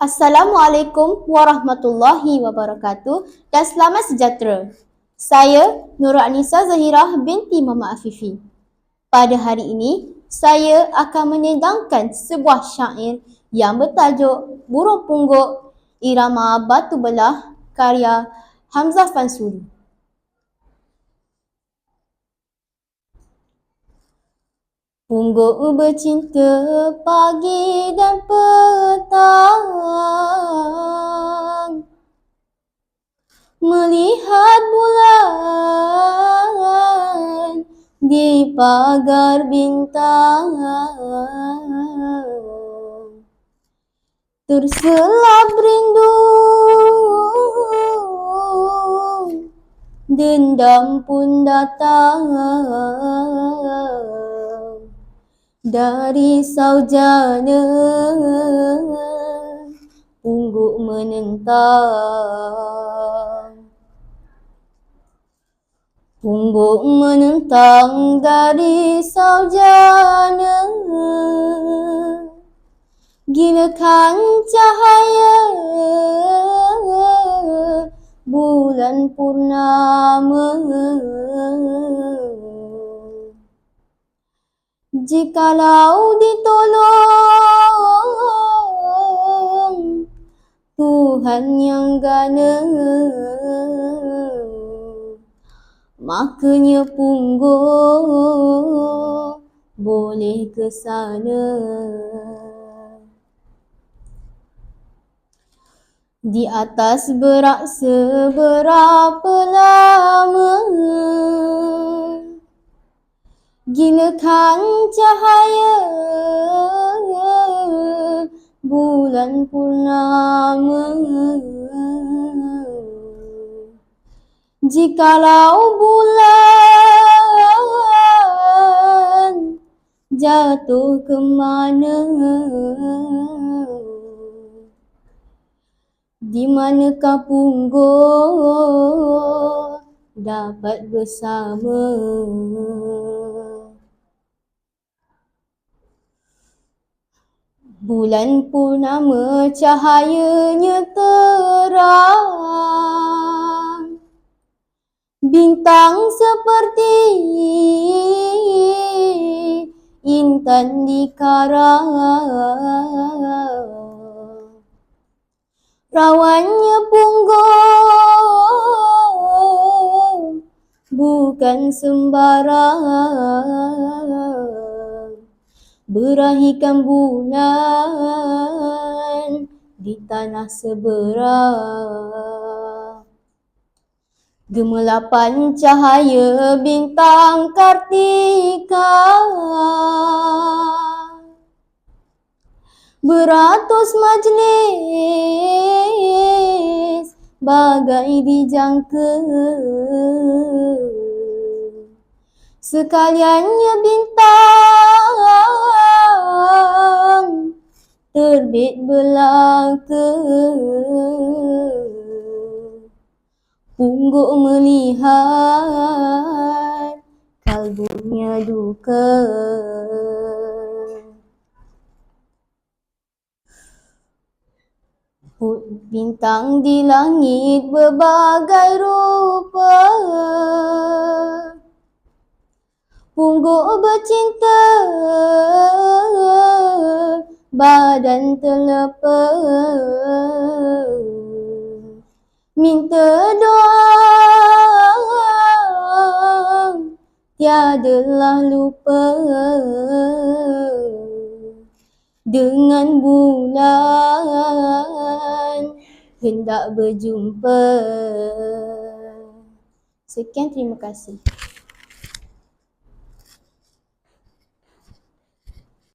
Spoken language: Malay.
Assalamualaikum warahmatullahi wabarakatuh dan selamat sejahtera. Saya Nurul Anissa Zahirah binti Mama Afifi. Pada hari ini, saya akan menedangkan sebuah syair yang bertajuk Burung Pungguk Irama Batu Belah karya Hamzah Fansuri. Pungguk bercinta pagi dan petang. Melihat bulan di pagar bintang. Terselap rindu. Dendam pun datang dari saujana pungguk menentang. Pungguk menentang dari saujana. Gilakan cahaya bulan purnama Jikalau ditolong Tuhan yang gana. Makanya pungguk boleh ke sana. Di atas berak seberapa lama Gilakan cahaya? Bulan purnama. Jikalau bulan jatuh ke mana? Di manakah pungguk dapat bersama Bulan purnama cahayanya terang. Bintang seperti intan di karang. Rawannya pungguk bukan sembarang berahikan bulan di tanah seberang. Gemelapan cahaya bintang kartika Beratus majlis bagai dijangka Sekaliannya bintang terbit belaka Pungguk melihat kalbunya duka. Bintang di langit berbagai rupa. Pungguk bercinta Badan terlepa Minta doa. Tiadalah lupa. Dengan bulan Hendak berjumpa. Sekian terima kasih